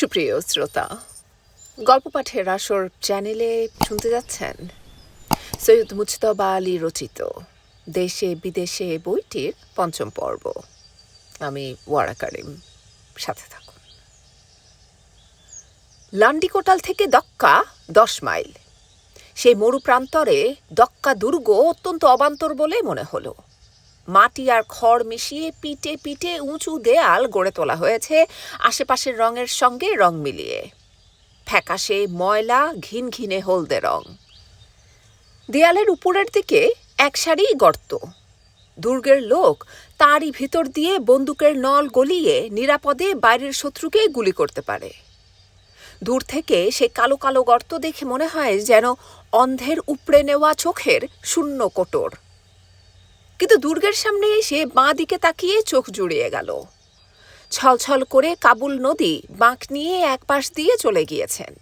সুপ্রিয় শ্রোতা, গল্প পাঠের আসর চ্যানেলে শুনতে যাচ্ছেন সৈয়দ মুজতবা আলী রচিত দেশে বিদেশে বইটির পঞ্চম পর্ব। আমি ওয়ারা কারিম, সাথে থাকুন। লান্ডিকোটাল থেকে দক্কা দশ মাইল। সেই মরু প্রান্তরে দক্কা দুর্গ অত্যন্ত অবান্তর বলে মনে হলো। মাটি আর খড় মিশিয়ে পিটে পিটে উঁচু দেয়াল গড়ে তোলা হয়েছে, আশেপাশের রঙের সঙ্গে রং মিলিয়ে। ফ্যাকাশে ময়লা ঘিন ঘিনে হলদে রং। দেয়ালের উপরের দিকে এক সারি গর্ত। দুর্গের লোক তারই ভিতর দিয়ে বন্দুকের নল গলিয়ে নিরাপদে বাইরের শত্রুকে গুলি করতে পারে। দূর থেকে সে কালো কালো গর্ত দেখে মনে হয় যেন অন্ধের উপড়ে নেওয়া চোখের শূন্য কোটর। কিন্তু দুর্গের সামনে এসে বাঁ দিকে তাকিয়ে চোখ জুড়িয়ে গেল। ছলছল করে কাবুল নদী বাঁক নিয়ে এক পাশ দিয়ে চলে গিয়েছেন।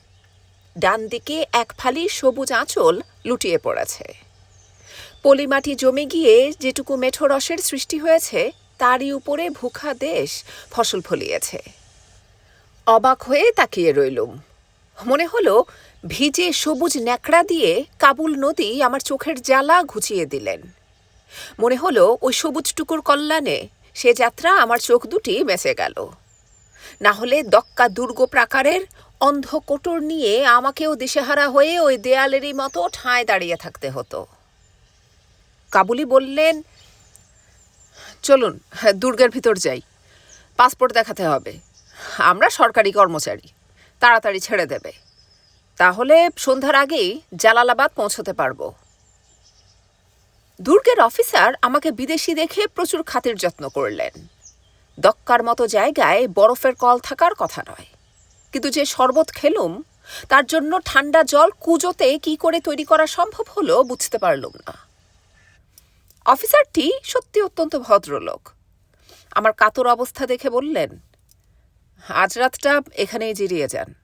ডান দিকে এক ফালি সবুজ আঁচল লুটিয়ে পড়েছে। পলিমাটি জমে গিয়ে যেটুকু মেঠো রসের সৃষ্টি হয়েছে, তারই উপরে ভুখা দেশ ফসল ফলিয়েছে। অবাক হয়ে তাকিয়ে রইলুম। মনে হলো, ভিজে সবুজ ন্যাকড়া দিয়ে কাবুল নদী আমার চোখের জ্বালা ঘুচিয়ে দিলেন। মনে হলো ওই সবুজটুকুর কল্যাণে সে যাত্রা আমার চোখ দুটি বেঁচে গেল। না হলে দক্কা দুর্গ প্রাকারের অন্ধ কোটর নিয়ে আমাকেও দিশেহারা হয়ে ওই দেয়ালেরই মতো ঠাঁয় দাঁড়িয়ে থাকতে হতো। কাবুলি বললেন, চলুন, দুর্গের ভিতর যাই। পাসপোর্ট দেখাতে হবে। আমরা সরকারি কর্মচারী। তাড়াতাড়ি ছেড়ে দেবে। তাহলে সন্ধ্যার আগেই জালালাবাদ পৌঁছতে পারব। দুর্গের অফিসার আমাকে বিদেশি দেখে প্রচুর খাতির যত্ন করলেন। দক্কার মতো জায়গায় বরফের কল থাকার কথা নয়। কিন্তু যে শরবত খেলুম, তার জন্য ঠান্ডা জল কুজোতে কি করে তৈরি করা সম্ভব হলো বুঝতে পারলুম না। অফিসারটি সত্যি অত্যন্ত ভদ্রলোক। আমার কাতর অবস্থা দেখে বললেন, আজ রাতটা এখানেই জিরিয়ে যান।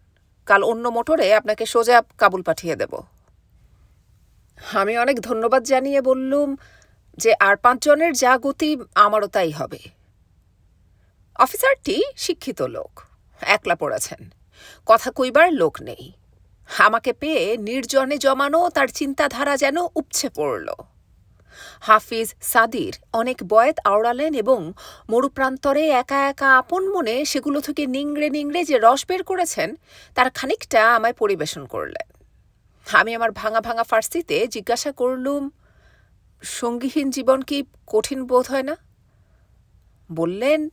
কাল অন্য মোটরে আপনাকে সোজা কাবুল পাঠিয়ে দেব। আমি অনেক ধন্যবাদ জানিয়ে বললুম যে আর পাঁচজনের যা গতি আমারও তাই হবে। অফিসারটি শিক্ষিত লোক, একলা পড়েছেন। কথা কইবার লোক নেই। আমাকে পেয়ে নির্জনে জমানো তার চিন্তাধারা যেন উপছে পড়ল। হাফিজ সাদির অনেক বয়েত আওড়ালেন এবং মরুপ্রান্তরে একা একা আপন মনে সেগুলো থেকে নিংড়ে নিংড়ে যে রস বের করেছেন, তার খানিকটা আমায় পরিবেশন করলেন। আমি আমার ভাঙা ভাঙা ফার্সিতে জিজ্ঞাসা করলুম, সঙ্গীহীন জীবন কি কঠিন বোধ হয় না? বললেন,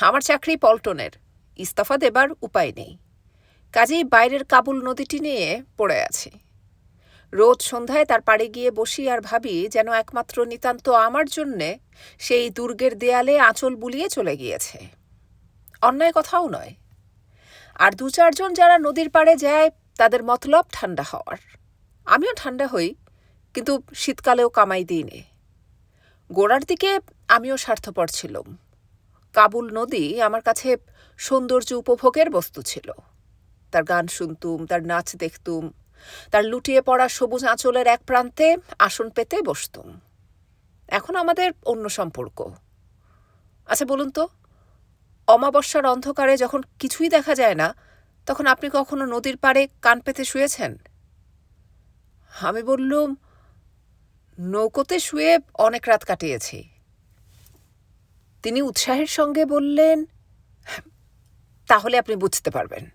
আমার চাকরি পল্টনের, ইস্তফা দেবার উপায় নেই। কাজেই বাইরের কাবুল নদীটি নিয়ে পড়ে আছি। রোজ সন্ধ্যায় তার পাড়ে গিয়ে বসি আর ভাবি যেন একমাত্র নিতান্ত আমার জন্যে সেই দুর্গের দেয়ালে আঁচল বুলিয়ে চলে গিয়েছে। অন্যায় কথাও নয়। আর দু চারজন যারা নদীর পাড়ে যায় তাদের মতলব ঠান্ডা হওয়ার। আমিও ঠান্ডা হই, কিন্তু শীতকালেও কামাই দিই নে। গোড়ার দিকে আমিও স্বার্থপর ছিলাম। কাবুল নদী আমার কাছে সৌন্দর্য উপভোগের বস্তু ছিল। তার গান শুনতুম, তার নাচ দেখতুম, তার লুটিয়ে পড়া সবুজ আঁচলের এক প্রান্তে আসন পেতে বসতুম। এখন আমাদের অন্য সম্পর্ক। আচ্ছা বলুন তো, অমাবস্যার অন্ধকারে যখন কিছুই দেখা যায় না তখন আপনি কখনো নদীর পাড়ে কান পেতে শুয়েছেন? আমি বললুম, নৌকোতে শুয়ে অনেক রাত কাটিয়েছি। তিনি উৎসাহের সঙ্গে বললেন, তাহলে আপনি বুঝতে পারবেন।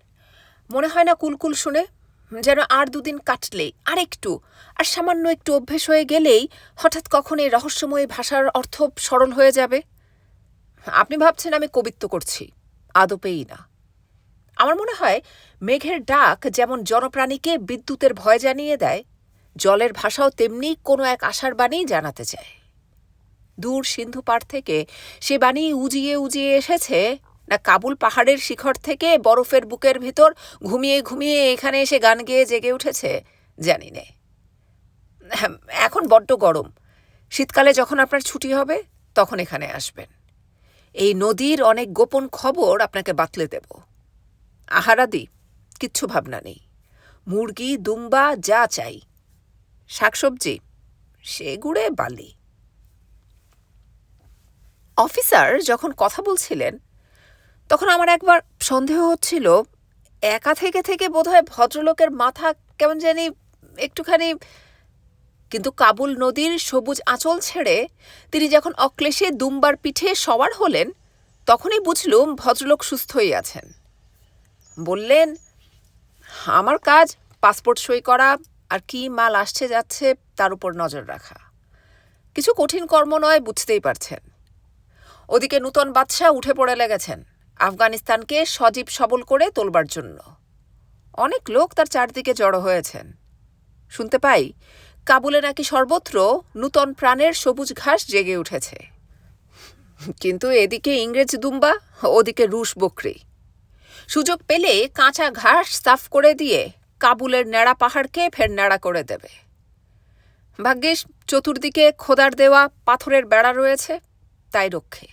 মনে হয় না কুলকুল শুনে যেন আর দুদিন কাটলেই আর একটু আর সামান্য একটু অভ্যেস হয়ে গেলেই হঠাৎ কখন এই রহস্যময় ভাষার অর্থ সরল হয়ে যাবে। আপনি ভাবছেন আমি কবিত্ব করছি, আদপেই না। আমার মনে হয় মেঘের ডাক যেমন জনপ্রাণীকে বিদ্যুতের ভয় জানিয়ে দেয় জলের ভাষাও তেমনি কোনো এক আশার বাণী জানাতে চায়। দূর সিন্ধু পাড় থেকে সে বাণী উজিয়ে উজিয়ে এসেছে না কাবুল পাহাড়ের শিখর থেকে বরফের বুকের ভেতর ঘুমিয়ে ঘুমিয়ে এখানে এসে গান গেয়ে জেগে উঠেছে জানি নে। হ্যাঁ, এখন বড্ড গরম। শীতকালে যখন আপনার ছুটি হবে তখন এখানে আসবেন। এই নদীর অনেক গোপন খবর আপনাকে বাতলে দেব। আহারাদি, কিচ্ছু ভাবনা নেই। মুরগি, দুম্বা, যা চাই। শাকসবজি, সে গুড়ে বালি। অফিসার যখন কথা বলছিলেন, তখন আমার একবার সন্দেহ হচ্ছিল, একা থেকে থেকে বোধহয় ভদ্রলোকের মাথা কেমন জানি একটুখানি কিন্তু কাবুল নদীর সবুজ আঁচল ছেড়ে তিনি যখন অক্লেশে দুম্বার পিঠে সওয়ার হলেন, তখনই বুঝলুম ভদ্রলোক সুস্থই আছেন। বললেন, আমার কাজ পাসপোর্ট সই করা আর কি মাল আসছে যাচ্ছে তার উপর নজর রাখা। কিছু কঠিন কর্ম নয়, বুঝতেই পারছেন। ওদিকে নূতন বাদশাহ উঠে পড়ে লেগেছেন আফগানিস্তানকে সজীব সবল করে তোলবার জন্য। অনেক লোক তার চারদিকে জড়ো হয়েছেন। শুনতে পাই, কাবুলে নাকি সর্বত্র নূতন প্রাণের সবুজ ঘাস জেগে উঠেছে। কিন্তু এদিকে ইংরেজ দুম্বা, ওদিকে রুশ বকরি। সুযোগ পেলে কাঁচা ঘাস সাফ করে দিয়ে কাবুলের ন্যাড়া পাহাড়কে ফের ন্যাড়া করে দেবে। ভাগ্যিস চতুর্দিকে খোদার দেওয়া পাথরের বেড়া রয়েছে, তাই রক্ষে।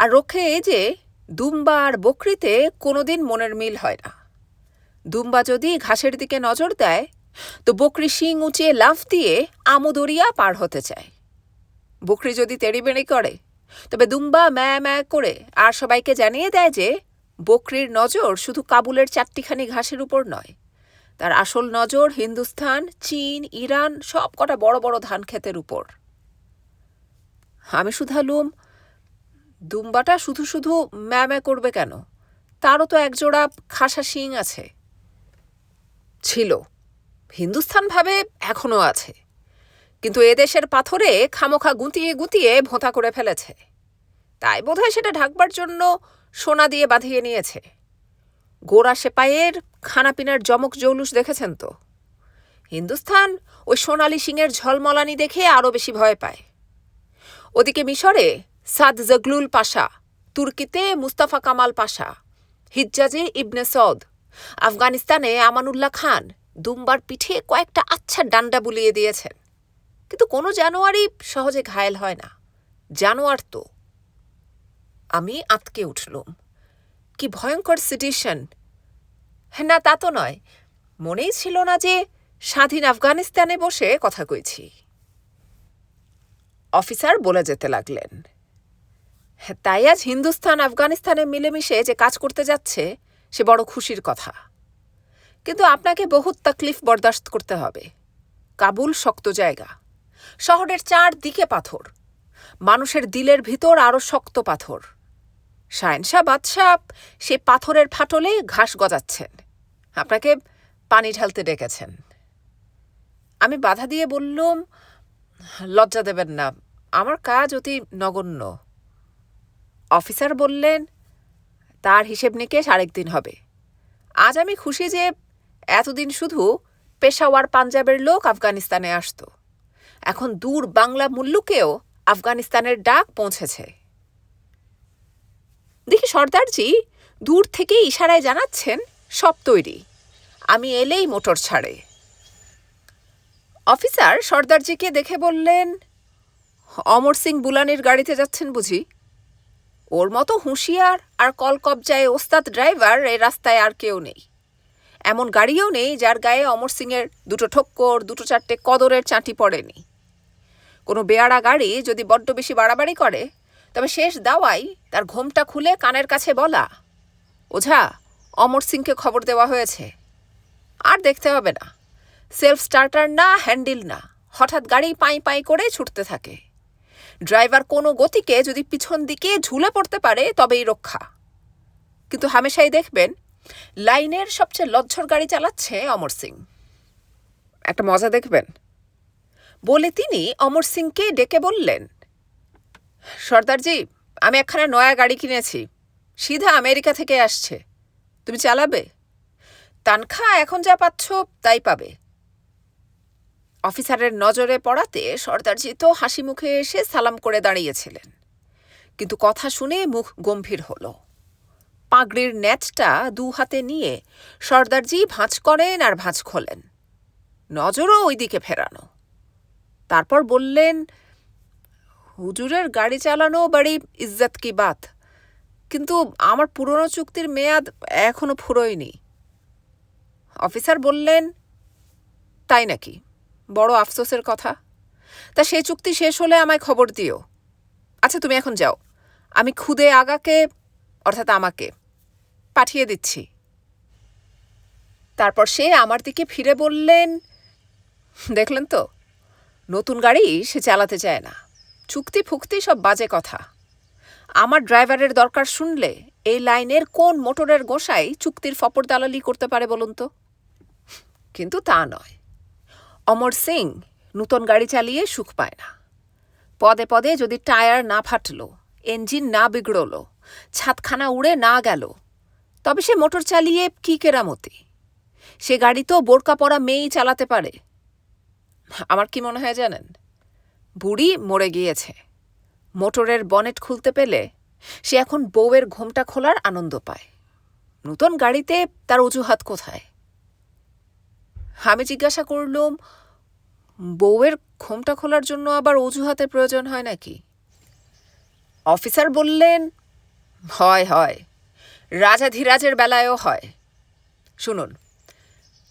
আর রক্ষে এই যে দুম্বা আর বকরিতে কোনোদিন মনের মিল হয় না। দুম্বা যদি ঘাসের দিকে নজর দেয়, তো বকরি শিং উঁচিয়ে লাফ দিয়ে আমুদরিয়া পার হতে চায়। বকরি যদি তেড়িবেড়ি করে, তবে দুম্বা ম্যা ম্যা করে আর সবাইকে জানিয়ে দেয় যে বকরির নজর শুধু কাবুলের চারটিখানি ঘাসের উপর নয়। তার আসল নজর হিন্দুস্থান চীন, ইরান, সব কটা বড় বড় ধান ক্ষেতের উপর। আমি শুধালুম দুম্বাটা শুধু শুধু ম্যা ম্যা করবে কেন? তারও তো একজোড়া খাসা শিং আছে। ছিল। হিন্দুস্থান ভাবে এখনও আছে। কিন্তু এদেশের পাথরে খামোখা গুঁতিয়ে গুঁতিয়ে ভোঁতা করে ফেলেছে। তাই বোধহয় সেটা ঢাকবার জন্য সোনা দিয়ে বাঁধিয়ে নিয়েছে। গোড়া সেপাইয়ের খানাপিনার জমক জৌলুস দেখেছেন তো? হিন্দুস্থান ওই সোনালি সিংয়ের ঝলমলানি দেখে আরও বেশি ভয় পায়। ওদিকে মিশরে সাদ জগলুল পাশা, তুর্কিতে মুস্তাফা কামাল পাশা, হিজ্জাজে ইবনে সৌদ আফগানিস্তানে আমানুল্লাহ খান দুম্বার পিঠে কয়েকটা আচ্ছা ডান্ডা বুলিয়ে দিয়েছেন। কিন্তু কোনো জানোয়ারই সহজে ঘায়েল হয় না। জানোয়ার তো আমি আতকে উঠলুম। কি ভয়ঙ্কর সিটিশন। হ্যাঁ না, তা তো নয়। মনেই ছিল না যে স্বাধীন আফগানিস্তানে বসে কথা কইছি। অফিসার বলে যেতে লাগলেন। হ্যাঁ তাই আজ হিন্দুস্তান আফগানিস্তানে মিলেমিশে যে কাজ করতে যাচ্ছে, সে বড় খুশির কথা। কিন্তু আপনাকে বহুত তকলিফ বরদাস্ত করতে হবে। কাবুল শক্ত জায়গা। শহরের চারদিকে পাথর। মানুষের দিলের ভিতর আরও শক্ত পাথর। শায়নশাহ বাদশাহ, সে পাথরের ফাটলে ঘাস গজাচ্ছেন। আপনাকে পানি ঢালতে ডেকেছেন। আমি বাধা দিয়ে বললুম, লজ্জা দেবেন না, আমার কাজ অতি নগণ্য। অফিসার বললেন, তার হিসেব নিকেশ আরেকদিন হবে। আজ আমি খুশি যে এতদিন শুধু পেশাওয়ার পাঞ্জাবের লোক আফগানিস্তানে আসত। এখন দূর বাংলা মুল্লুকেও আফগানিস্তানের ডাক পৌঁছেছে। দেখি সর্দারজি দূর থেকে ইশারায় জানাচ্ছেন, সব তৈরি। আমি এলেই মোটর ছাড়ে। অফিসার, সর্দারজিকে দেখে বললেন, অমর সিং বুলানির গাড়িতে যাচ্ছেন বুঝি? ওর মতো হুঁশিয়ার আর কল কবজায় ওস্তাদ ড্রাইভার এই রাস্তায় আর কেউ নেই। এমন গাড়িও নেই যার গায়ে অমর সিংয়ের দুটো ঠক্কর, দুটো চারটে কদরের চাঁটি পড়েনি। কোনো বেয়ারা গাড়ি যদি বড্ড বেশি বাড়াবাড়ি করে তবে শেষ দাওয়াই তার ঘোমটা খুলে কানের কাছে বলা, ওঝা, অমর সিংকে খবর দেওয়া হয়েছে। আর দেখতে হবে না। সেলফ স্টার্টার না, হ্যান্ডেল না। হঠাৎ গাড়ি পাই পাই করে ছুটতে থাকে। ড্রাইভার কোনো গতিকে যদি পিছন দিকে ঝুলে পড়তে পারে, তবেই রক্ষা। কিন্তু হামেশাই দেখবেন, লাইনের সবচেয়ে লজ্জর গাড়ি চালাচ্ছে অমর সিং। একটা মজা দেখবেন। বলে তিনি অমর সিংকে ডেকে বললেন সর্দারজি আমি একখানা নয়া গাড়ি কিনেছি। সিধা আমেরিকা থেকে আসছে। তুমি চালাবে? তানখা এখন যা পাচ্ছ তাই পাবে। অফিসারের নজরে পড়াতে সর্দারজি তো হাসি মুখে এসে সালাম করে দাঁড়িয়েছিলেন। কিন্তু কথা শুনে মুখ গম্ভীর হল। পাগড়ির ন্যাচটা দু হাতে নিয়ে সর্দারজি ভাঁজ করেন আর ভাঁজ খোলেন। নজরও ওইদিকে ফেরানো। তারপর বললেন হুজুরের গাড়ি চালানো বাড়ি ইজ্জত কি বাত? কিন্তু আমার পুরনো চুক্তির মেয়াদ এখনও ফুরোয়নি। অফিসার বললেন, তাই নাকি? বড় আফসোসের কথা। তা সেই চুক্তি শেষ হলে আমায় খবর দিও। আচ্ছা তুমি এখন যাও। আমি খুদে আগাকে, অর্থাৎ আমাকে, পাঠিয়ে দিচ্ছি। তারপর সে আমার দিকে ফিরে বললেন, দেখলেন তো, নতুন গাড়ি সে চালাতে চায় না। চুক্তি ফুক্তি সব বাজে কথা। আমার ড্রাইভারের দরকার শুনলে এই লাইনের কোন মোটরের গোসাই চুক্তির ফপর দালালি করতে পারে বলুন তো? কিন্তু তা নয়। অমর সিং নূতন গাড়ি চালিয়ে সুখ পায় না। পদে পদে যদি টায়ার না ফাটল, ইঞ্জিন না বিগড়লো, ছাদখানা উড়ে না গেল, তবে সে মোটর চালিয়ে কি কেরামতি? সে গাড়ি তো বোরকা পরা মেয়েই চালাতে পারে। আমার কি মনে হয় জানেন? বুড়ি মরে গিয়েছে। মোটরের বনেট খুলতে পেলে সে এখন বউয়ের ঘোমটা খোলার আনন্দ পায়। নতুন গাড়িতে তার অজুহাত কোথায়? আমি জিজ্ঞাসা করলুম, বউয়ের ঘোমটা খোলার জন্য আবার অজুহাতের প্রয়োজন হয় নাকি? অফিসার বললেন, হয় হয়। রাজাধিরাজের বেলায়ও হয়। শুনুন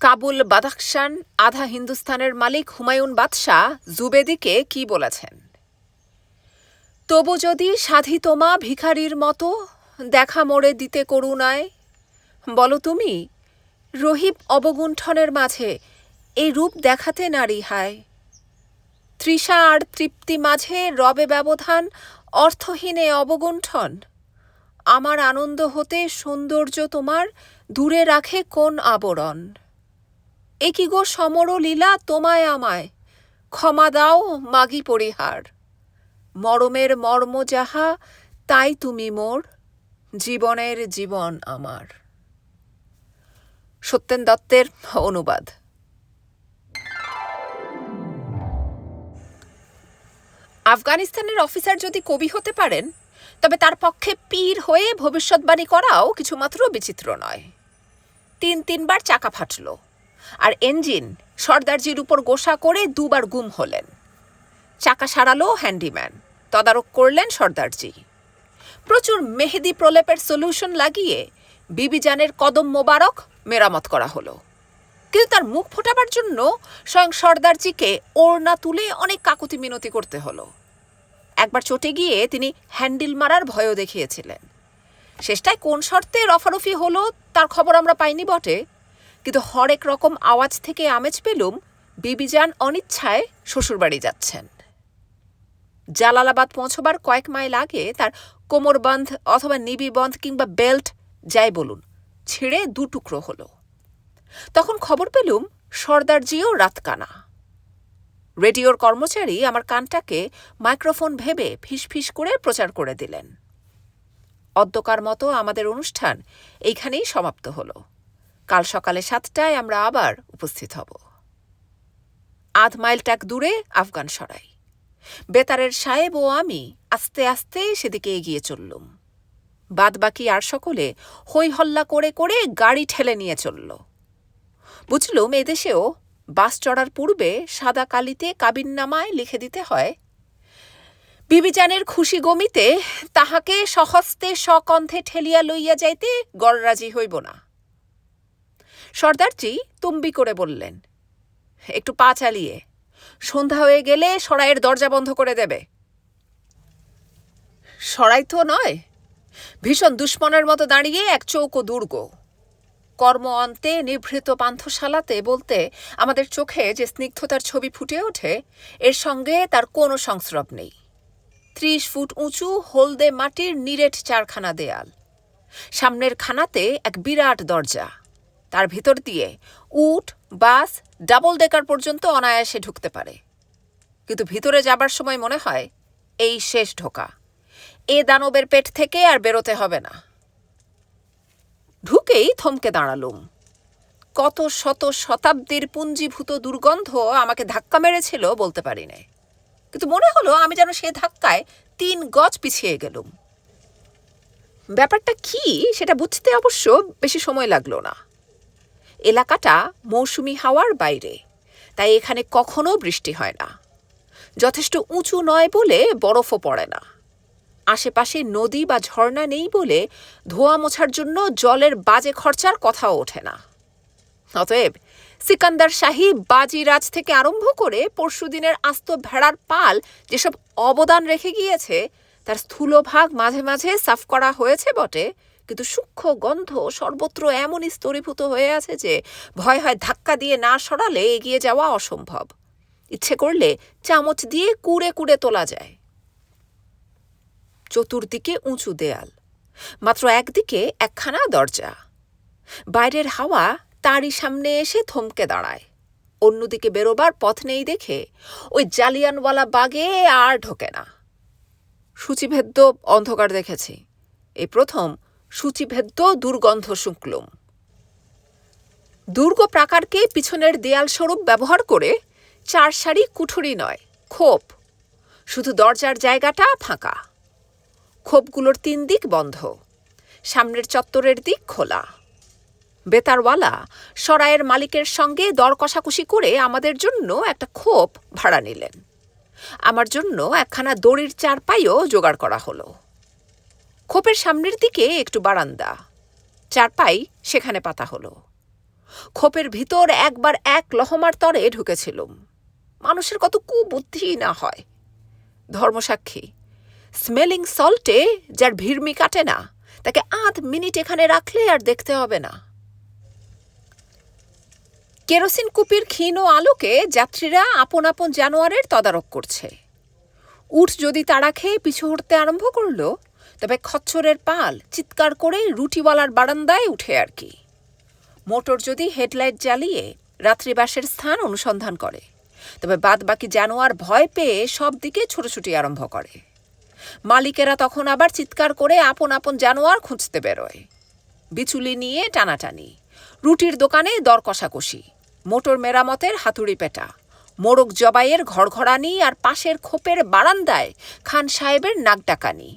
কাবুল বাদাখশান আধা হিন্দুস্তানের মালিক হুমায়ুন বাদশাহ জুবেদিকে কি বলেছেন? তবু যদি সাধি তোমা ভিখারির মতো দেখা মোড়ে দিতে করুণায়, বলো তুমি রহিব অবগুণ্ঠনের মাঝে এই রূপ দেখাতে নারী হায়। তৃষা আর তৃপ্তি মাঝে রবে ব্যবধান, অর্থহীনে অবগুণ্ঠন। আমার আনন্দ হতে সৌন্দর্য তোমার দূরে রাখে কোন আবরণ? এ কি গো সমর লীলা তোমায় আমায়? ক্ষমা দাও মাগি পরিহার। মরমের মর্ম যাহা, তাই তুমি মোর, জীবনের জীবন আমার। সত্যেন দত্তের অনুবাদ। আফগানিস্তানের অফিসার যদি কবি হতে পারেন, তবে তার পক্ষে পীর হয়ে ভবিষ্যৎবাণী করাও কিছুমাত্র বিচিত্র নয়। তিন তিনবার চাকা ফাটল। আর ইঞ্জিন সর্দারজির উপর গোসা করে দুবার গুম হলেন। চাকা সারালো হ্যান্ডিম্যান তদারক করলেন সর্দারজি। প্রচুর মেহেদি প্রলেপের সলিউশন লাগিয়ে বিবিজানের কদম মোবারক মেরামত করা হলো। কিন্তু তার মুখ ফোটাবার জন্য স্বয়ং সর্দারজিকে ওড়না তুলে অনেক কাকুতি মিনতি করতে হলো। একবার চটে গিয়ে তিনি হ্যান্ডেল মারার ভয়ও দেখিয়েছিলেন। শেষটায় কোন শর্তে রফারফি হলো তার খবর আমরা পাইনি বটে কিন্তু হরেক রকম আওয়াজ থেকে আমেজ পেলুম বিবিজান অনিচ্ছায় শ্বশুরবাড়ি যাচ্ছেন। জালালাবাদ পৌঁছবার কয়েক মাইল আগে তার কোমরবন্ধ অথবা নিবিবন্ধ কিংবা বেল্ট যাই বলুন, ছিঁড়ে দু টুকরো হলো। তখন খবর পেলুম সর্দারজিও রাতকানা। রেডিওর কর্মচারী আমার কানটাকে মাইক্রোফোন ভেবে ফিস করে প্রচার করে দিলেন। অদ্যকার মতো আমাদের অনুষ্ঠান এইখানেই সমাপ্ত হলো। কাল সকালে সাতটায় আমরা আবার উপস্থিত হব। আধ মাইল টাক দূরে আফগান সরাই। বেতারের সাহেব ও আমি আস্তে আস্তে সেদিকে এগিয়ে চললুম। বাদবাকি আর সকলে হই হল্লা করে করে গাড়ি ঠেলে নিয়ে চলল। বুঝলুম এদেশেও বাস চড়ার পূর্বে সাদা কালিতে কাবিননামায় লিখে দিতে হয়, বিবিজানের খুশি গমিতে তাহাকে সহস্তে সকণ্ঠে ঠেলিয়া লইয়া যাইতে গড়রাজি হইব না। সর্দারজি তুম্বি করে বললেন, একটু পা চালিয়ে। সন্ধ্যা হয়ে গেলে সরাইয়ের দরজা বন্ধ করে দেবে। সরাই তো নয়, ভীষণ দুশ্মনের মতো দাঁড়িয়ে এক চৌকো দুর্গ। কর্ম অন্তে নিভৃত পান্থশালাতে বলতে আমাদের চোখে যে স্নিগ্ধতার ছবি ফুটে ওঠে, এর সঙ্গে তার কোনো সংস্রব নেই। ত্রিশ ফুট উঁচু হলদে মাটির নিরেট চারখানা দেয়াল। সামনের খানাতে এক বিরাট দরজা। তার ভিতর দিয়ে উট, বাস, ডাবল ডেকার পর্যন্ত অনায়াসে ঢুকতে পারে। কিন্তু ভিতরে যাবার সময় মনে হয় এই শেষ ঢোকা। এ দানবের পেট থেকে আর বেরোতে হবে না। ঢুকেই থমকে দাঁড়ালুম। কত শত শতাব্দীর পুঞ্জীভূত দুর্গন্ধ আমাকে ধাক্কা মেরেছিল বলতে পারি না কিন্তু মনে হলো আমি যেন সে ধাক্কায় তিন গজ পিছিয়ে গেলুম। ব্যাপারটা কি সেটা বুঝতে অবশ্য বেশি সময় লাগল না। এলাকাটা মৌসুমি হাওয়ার বাইরে, তাই এখানে কখনো বৃষ্টি হয় না। যথেষ্ট উঁচু নয় বলে বরফও পড়ে না। আশেপাশে নদী বা ঝর্ণা নেই বলে ধোয়া মোছার জন্য জলের বাজে খরচার কথাও ওঠে না। অতএব সিকান্দার শাহী বাজিরাজ থেকে আরম্ভ করে পরশুদিনের আস্ত ভেড়ার পাল যেসব অবদান রেখে গিয়েছে, তার স্থূলভাগ মাঝে মাঝে সাফ করা হয়েছে বটে কিন্তু সূক্ষ্ম গন্ধ সর্বত্র এমনই স্তরীভূত হয়ে আছে যে ভয় হয় ধাক্কা দিয়ে না সরালে এগিয়ে যাওয়া অসম্ভব। ইচ্ছে করলে চামচ দিয়ে কুড়ে কুড়ে তোলা যায়। চতুর্দিকে উঁচু দেয়াল, মাত্র একদিকে একখানা দরজা। বাইরের হাওয়া তারই সামনে এসে থমকে দাঁড়ায়। অন্যদিকে বেরোবার পথ নেই দেখে ওই জালিয়ানওয়ালা বাগে আর ঢোকে না। সূচিভেদ্য অন্ধকার দেখেছি। এই প্রথম সূচিভেদ্য দুর্গন্ধ শুক্লুম দুর্গ প্রাকারকে পিছনের দেয়াল স্বরূপ ব্যবহার করে চার সারি কুঠুরি নয় খোপ শুধু দরজার জায়গাটা ফাঁকা। খোপগুলোর তিন দিক বন্ধ। সামনের চত্বরের দিক খোলা। বেতারওয়ালা সরায়ের মালিকের সঙ্গে দর কষাকষি করে আমাদের জন্য একটা খোপ ভাড়া নিলেন। আমার জন্য একখানা দড়ির চারপাইও জোগাড় করা হলো। খোপের সামনের দিকে একটু বারান্দা। চারপাই সেখানে পাতা হলো। খোপের ভিতর একবার এক লহমার তরে ঢুকেছিলুম। মানুষের কত কুবুদ্ধি না হয়। ধর্মসাক্ষী স্মেলিং সল্টে যার ভিড়মি কাটে না, তাকে আধ মিনিট এখানে রাখলে আর দেখতে হবে না। কেরোসিন কুপির ক্ষীণ আলোকে যাত্রীরা আপন আপন জানোয়ারের তদারক করছে। উঠ যদি তাড়া খেয়ে পিছু হটতে আরম্ভ করল তবে খচ্চরের পাল চিৎকার করে রুটিওয়ালার বারান্দায় উঠে আর কি। মোটর যদি হেডলাইট জ্বালিয়ে রাত্রিবাসের স্থান অনুসন্ধান করে, তবে বাদবাকি জানোয়ার ভয় পেয়ে সব দিকে ছোটাছুটি আরম্ভ করে। মালিকেরা তখন আবার চিৎকার করে আপন আপন জানোয়ার খুঁজতে বেরোয়। বিচুলি নিয়ে টানাটানি, রুটির দোকানে দর কষাকষি, মোটর মেরামতের হাতুড়ি পেটা মোড়ক জবাইয়ের ঘড়ঘড়ানি আর পাশের খোপের বারান্দায় খান সাহেবের নাক ডাকানি।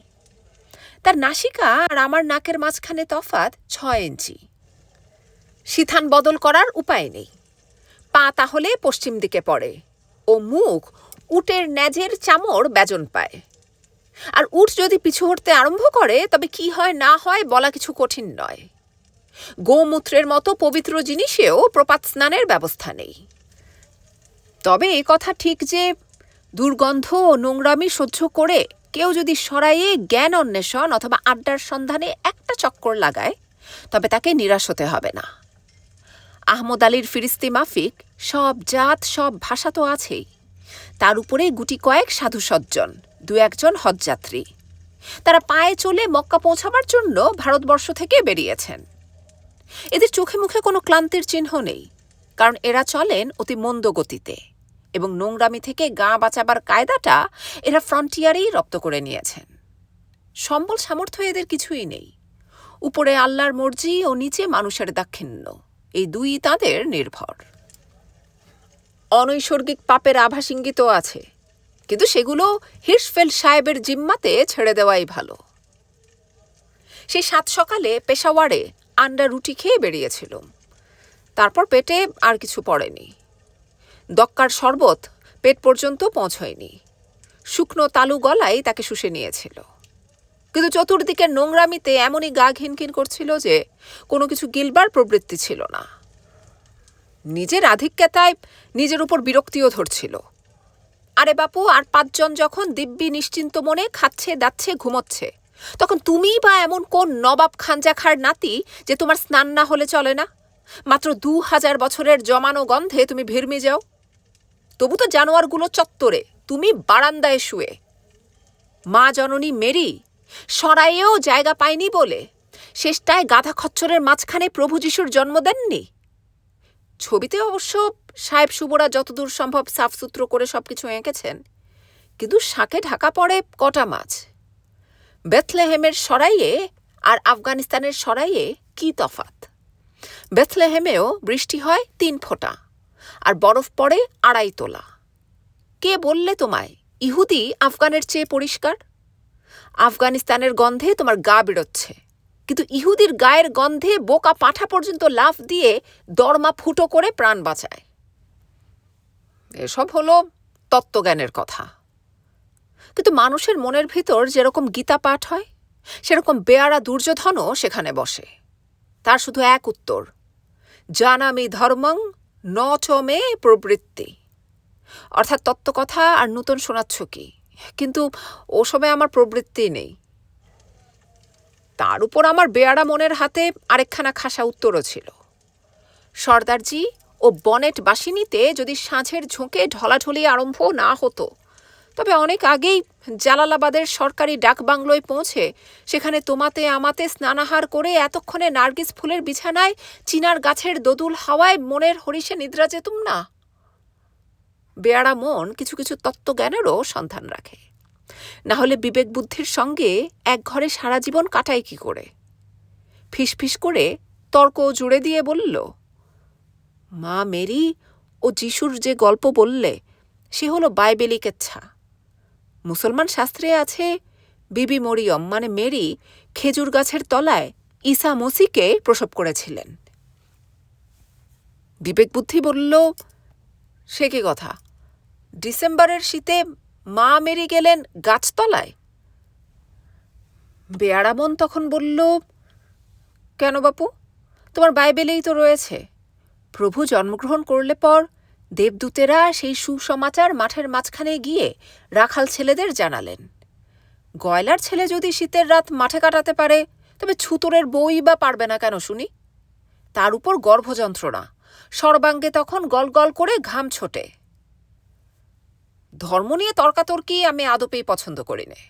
তার নাসিকা আর আমার নাকের মাঝখানে তফাত ছয় ইঞ্চি। সিথান বদল করার উপায় নেই। পা তাহলে পশ্চিম দিকে পড়ে ও মুখ উটের ন্যাজের চামড় ব্যজন পায়। আর উট যদি পিছু হটতে আরম্ভ করে, তবে কি হয় না হয় বলা কিছু কঠিন নয়। গোমূত্রের মতো পবিত্র জিনিসেও প্রপাত স্নানের ব্যবস্থা নেই। তবে এ কথা ঠিক যে দুর্গন্ধ ও নোংরামি সহ্য করে কেউ যদি সরাইয়ে জ্ঞান অন্বেষণ অথবা আড্ডার সন্ধানে একটা চক্কর লাগায়, তবে তাকে নিরাশ হতে হবে না। আহমদ আলীর ফিরিস্তি মাফিক, সব জাত, সব ভাষা তো আছেই। তার উপরে গুটি কয়েক সাধু সজ্জন, দু একজন হজযাত্রী। তারা পায়ে চলে মক্কা পৌঁছাবার জন্য ভারতবর্ষ থেকে বেরিয়েছেন। এদের চোখে মুখে কোনো ক্লান্তির চিহ্ন নেই, কারণ এরা চলেন অতি মন্দ গতিতে। এবং নোংরামি থেকে গা বাঁচাবার কায়দাটা এরা ফ্রন্টিয়ারেই রপ্ত করে নিয়েছেন। সম্বল সামর্থ্য এদের কিছুই নেই। উপরে আল্লাহর মর্জি ও নিচে মানুষের দাক্ষিণ্য। এই দুই তাদের নির্ভর। অনৈসর্গিক পাপের আভাস ইঙ্গিত আছে, কিন্তু সেগুলো হির্সফেল সাহেবের জিম্মাতে ছেড়ে দেওয়াই ভালো। সেই সাত সকালে পেশাওয়ারে আন্ডা রুটি খেয়ে বেরিয়েছিলাম তারপর পেটে আর কিছু পড়েনি। দক্কার শরবত পেট পর্যন্ত পৌঁছয়নি। শুকনো তালু গলায় তাকে শুষে নিয়েছিল। কিন্তু চতুর্দিকে নোংরামিতে এমনই গা ঘিনঘিন করছিল যে কোনো কিছু গিলবার প্রবৃত্তি ছিল না। নিজের আধিক্যতায় নিজের উপর বিরক্তিও ধরছিল। আরে বাপু, আর পাঁচজন যখন দিব্যি নিশ্চিন্ত মনে খাচ্ছে, দাচ্ছে, ঘুমোচ্ছে, তখন তুমি বা এমন কোন নবাব খানজাখার নাতি যে তোমার স্নান না হলে চলে না? মাত্র দু হাজার বছরের জমানো গন্ধে তুমি ভিড়মি যাও তবু তো জানোয়ারগুলো চত্বরে, তুমি বারান্দায় শুয়ে। মা জননী মেরি, সরাইয়েও জায়গা পায়নি বলে, শেষটায় গাধা খচ্চরের মাঝখানে প্রভু যিশুর জন্ম দেননি? ছবিতে অবশ্য সাহেব শুভরা যতদূর সম্ভব সাফসুত্র করে সবকিছু এঁকেছেন, কিন্তু শাকে ঢাকা পড়ে কটা মাছ? বেথলেহেমের সরাইয়ে আর আফগানিস্তানের সরাইয়ে কি তফাত বেথলেহেমেও বৃষ্টি হয় তিন ফোঁটা। আর বরফ পড়ে আড়াই তোলা। কে বললে তোমায়, ইহুদি আফগানের চেয়ে পরিষ্কার? আফগানিস্তানের গন্ধে তোমার গা বেরোচ্ছে কিন্তু ইহুদির গায়ের গন্ধে বোকা পাঠা পর্যন্ত লাফ দিয়ে দরমা ফুটো করে প্রাণ বাঁচায়। এসব হলো তত্ত্বজ্ঞানের কথা। কিন্তু মানুষের মনের ভিতর যেরকম গীতা পাঠ হয়, সেরকম বেয়ারা দুর্যোধনও সেখানে বসে। তার শুধু এক উত্তর, জানামি ধর্মং ন চ মে প্রবৃত্তি। অর্থাৎ তত্ত্বকথা আর নূতন শোনাচ্ছ কি কিন্তু ও ওসবে আমার প্রবৃত্তি নেই। তার উপর আমার বেয়ারা মনের হাতে আরেকখানা খাসা উত্তরও ছিল। সর্দারজি ও বনেট বাসিনীতে যদি সাঁঝের ঝোঁকে ঢলাঢলি আরম্ভ না হতো তবে অনেক আগেই জালালাবাদের সরকারি ডাকবাংলোয় পৌঁছে সেখানে তোমাতে আমাতে স্নানাহার করে এতক্ষণে নার্গিস ফুলের বিছানায় চিনার গাছের দোদুল হাওয়ায় মনের হরিষে নিদ্রা যেতুম না। বেয়ারা মন কিছু কিছু তত্ত্বজ্ঞানেরও সন্ধান রাখে। না হলে বিবেক বুদ্ধির সঙ্গে এক ঘরে সারা জীবন কাটায় কি করে? ফিসফিস করে তর্ক জুড়ে দিয়ে বলল, মা মেরি, ও যিশুর যে গল্প বললে, সে হলো বাইবেলিক ইচ্ছা মুসলমান শাস্ত্রে আছে, বিবি মরিয়ম মানে মেরি খেজুর গাছের তলায় ঈসা মসিকে প্রসব করেছিলেন। বিবেক বুদ্ধি বলল, সে কি কথা? ডিসেম্বরের শীতে মা মেরি গেলেন গাছতলায়? বেয়ারামন তখন বলল, কেন বাপু? তোমার বাইবেলেই তো রয়েছে। প্রভু জন্মগ্রহণ করলে পর দেবদূতেরা সেই সুসমাচার মাঠের মাঝখানে গিয়ে রাখাল ছেলেদের জানালেন। গয়লার ছেলে যদি শীতের রাত মাঠে কাটাতে পারে, তবে ছুতরের বই বা পারবে না কেন শুনি? তার উপর গর্ভযন্ত্রণা। সর্বাঙ্গে তখন গল গল করে ঘাম ছোটে। ধর্ম নিয়ে তর্কাতর্কি আমি আদপেই পছন্দ করি নে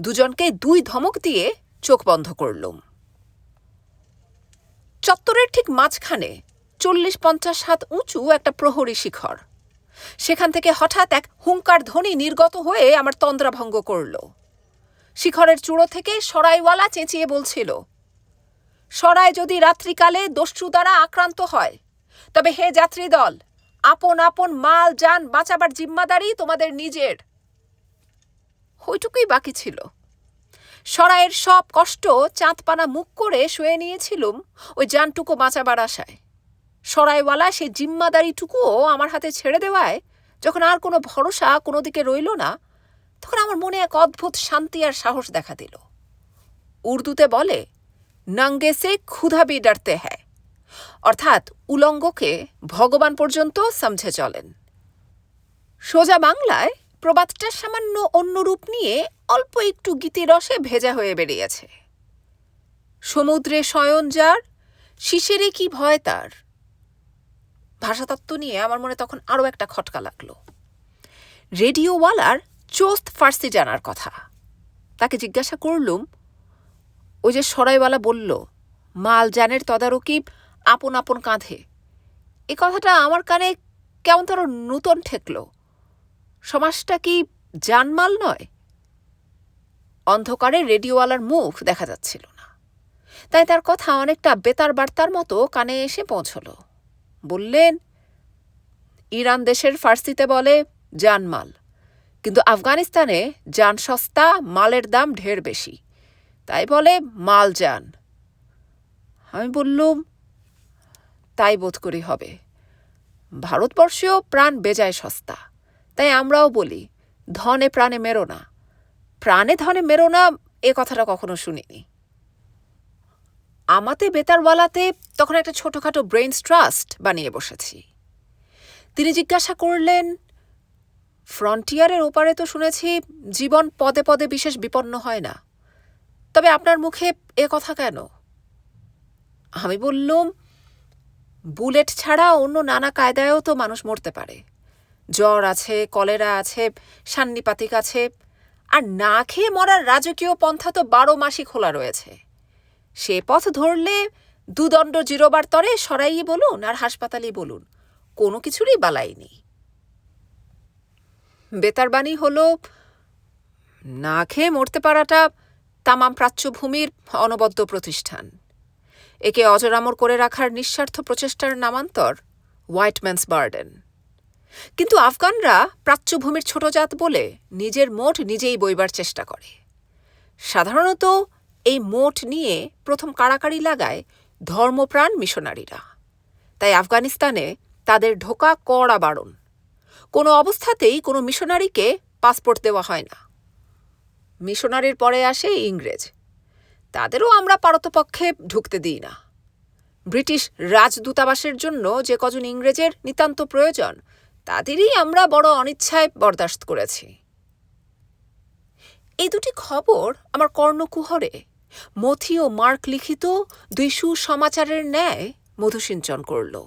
দুজনকে দুই ধমক দিয়ে চোখ বন্ধ করলুম। চত্বরের ঠিক মাঝখানে চল্লিশ পঞ্চাশ হাত উঁচু একটা প্রহরী শিখর। সেখান থেকে হঠাৎ এক হুঙ্কার ধ্বনি নির্গত হয়ে আমার তন্দ্রাভঙ্গ করল। শিখরের চূড়ো থেকে সরাইওয়ালা চেঁচিয়ে বলছিল, সরাই যদি রাত্রিকালে দস্যু দ্বারা আক্রান্ত হয়, তবে হে যাত্রী দল আপন আপন মাল, যান বাঁচাবার জিম্মাদারি তোমাদের নিজের। ওইটুকুই বাকি ছিল। সরাইয়ের সব কষ্ট চাঁদপানা মুখ করে শুয়ে নিয়েছিলুম ওই জানটুকু বাঁচাবার আশায়। সরাইওয়ালা সে জিম্মাদারিটুকুও আমার হাতে ছেড়ে দেওয়ায় যখন আর কোনো ভরসা কোনো দিকে রইল না, তখন আমার মনে এক অদ্ভুত শান্তি আর সাহস দেখা দিল। উর্দুতে বলে নাঙ্গে সে ক্ষুধা বি ডারতে হ্যায়। অর্থাৎ উলঙ্গকে ভগবান পর্যন্ত সমঝে চলেন। সোজা বাংলায় প্রবাদটা সামান্য অন্য রূপ নিয়ে অল্প একটু গীতিরসে ভেজা হয়ে বেরিয়েছে। সমুদ্রে শয়ন যার শিশিরে কি ভয় তার? ভাষাতত্ত্ব নিয়ে আমার মনে তখন আরও একটা খটকা লাগল। রেডিওওয়ালার চোস্ত ফার্সি জানার কথা। তাকে জিজ্ঞাসা করলুম, ওই যে সরাইওয়ালা বলল, মাল জানের তদারকি আপন আপন কাঁধে। এ কথাটা আমার কানে কেমন তার নূতন ঠেকল। সমাজটা কি জানমাল নয়? অন্ধকারে রেডিওওয়ালার মুখ দেখা যাচ্ছিল না। তাই তার কথা অনেকটা বেতার বার্তার মতো কানে এসে পৌঁছল। বললেন, ইরান দেশের ফার্সিতে বলে জানমাল, কিন্তু আফগানিস্তানে যান সস্তা, মালের দাম ঢের বেশি, তাই বলে মাল যান। আমি বললুম, তাই বোধ করি হবে। ভারতবর্ষেও প্রাণ বেজায় সস্তা, তাই আমরাও বলি, ধনে প্রাণে মেরো না। প্রাণে ধনে মেরো না, এ কথাটা কখনো শুনিনি। আমাতে বেতারওয়ালাতে তখন একটা ছোটোখাটো ব্রেইনস ট্রাস্ট বানিয়ে বসেছি। তিনি জিজ্ঞাসা করলেন, ফ্রন্টিয়ারের ওপারে তো শুনেছি জীবন পদে পদে বিশেষ বিপন্ন হয় না। তবে আপনার মুখে এ কথা কেন? আমি বললুম, বুলেট ছাড়া অন্য নানা কায়দায়ও তো মানুষ মরতে পারে। জ্বর আছে, কলেরা আছে, সান্নিপাতিক আছে, আর না খেয়ে মরার রাজকীয় পন্থা তো বারো মাসই খোলা রয়েছে। সে পথ ধরলে দুদণ্ড জিরোবার তরে সরাইয়ে বলুন আর হাসপাতালই বলুন। কোনো কিছুরই বালাই নেই। বেতারবাণী হল, না খেয়ে মরতে পারাটা তামাম প্রাচ্যভূমির অনবদ্য প্রতিষ্ঠান। একে অজরামর করে রাখার নিঃস্বার্থ প্রচেষ্টার নামান্তর হোয়াইটম্যানস বার্ডেন। কিন্তু আফগানরা প্রাচ্যভূমির ছোট জাত বলে নিজের মোট নিজেই বইবার চেষ্টা করে। সাধারণত এই মোট নিয়ে প্রথম কাড়াকাড়ি লাগায় ধর্মপ্রাণ মিশনারিরা। তাই আফগানিস্তানে তাদের ঢোকা কড়া বারণ। কোনো অবস্থাতেই কোনো মিশনারিকে পাসপোর্ট দেওয়া হয় না। মিশনারির পরে আসে ইংরেজ। তাদেরও আমরা পারতপক্ষে ঢুকতে দিই না। ব্রিটিশ রাজদূতাবাসের জন্য যে কজন ইংরেজের নিতান্ত প্রয়োজন, তাদেরই আমরা বড় অনিচ্ছায় বরদাস্ত করেছি। এই দুটি খবর আমার কর্ণকুহরে মথি ও মার্ক লিখিত দুই সুসমাচারের ন্যায় মধুসিঞ্চন করল।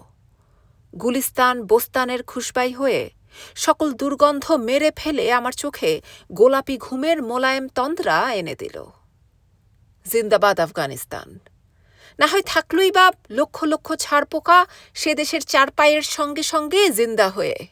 গুলিস্তান, বোস্তানের খুশবাই হয়ে সকল দুর্গন্ধ মেরে ফেলে আমার চোখে গোলাপি ঘুমের মোলায়েম তন্দ্রা এনে দিল। জিন্দাবাদ আফগানিস্তান। না হয় থাকলই বাপ লক্ষ লক্ষ ছাড় পোকা সে দেশের চার পায়ের সঙ্গে সঙ্গে জিন্দা হয়ে